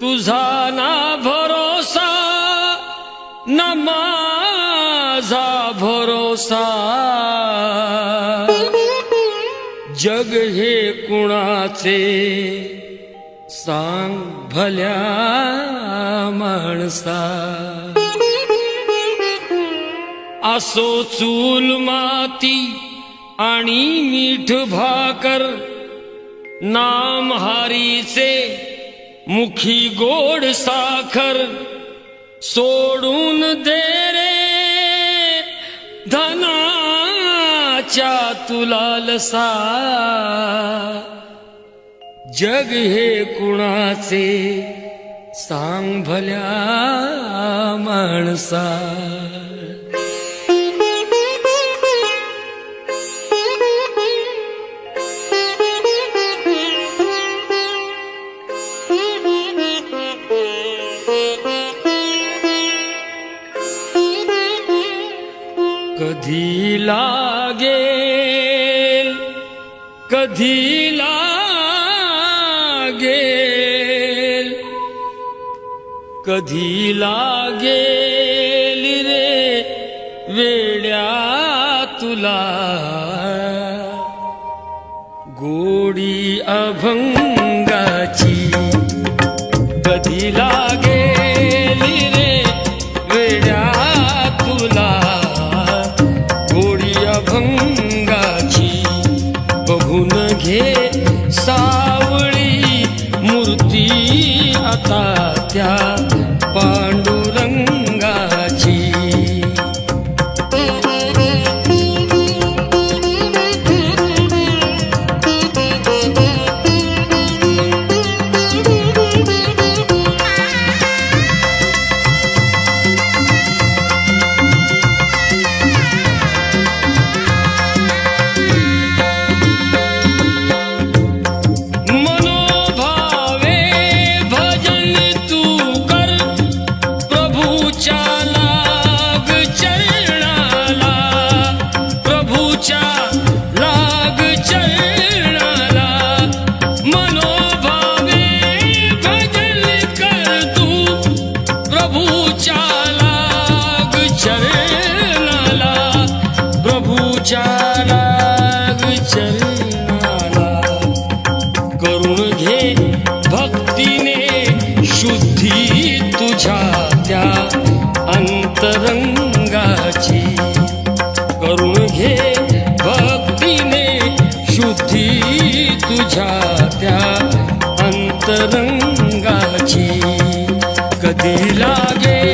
तुझा ना भरोसा ना माझा भरोसा. जग हे कुणाचे? सांग भल्या माणसा. असो चूल माती आणि मीठ भाकर नाम हारीचे मुखी गोड साखर सोडून दे रे. धनाच्या तुलालसा जग हे कुणाचे सांग भल्या माणसा. कधी लागेल? कधी लागेल? कधी लागेल रे वेड्या तुला? गोडी अभंग अभंगाची बघून घे सावळी मूर्ती आता त्या. शुद्धी तुझ्या त्या अंतरंगाची. करून घे भक्तीने शुद्धी तुझ्या त्या अंतरंगाची. कधी लागे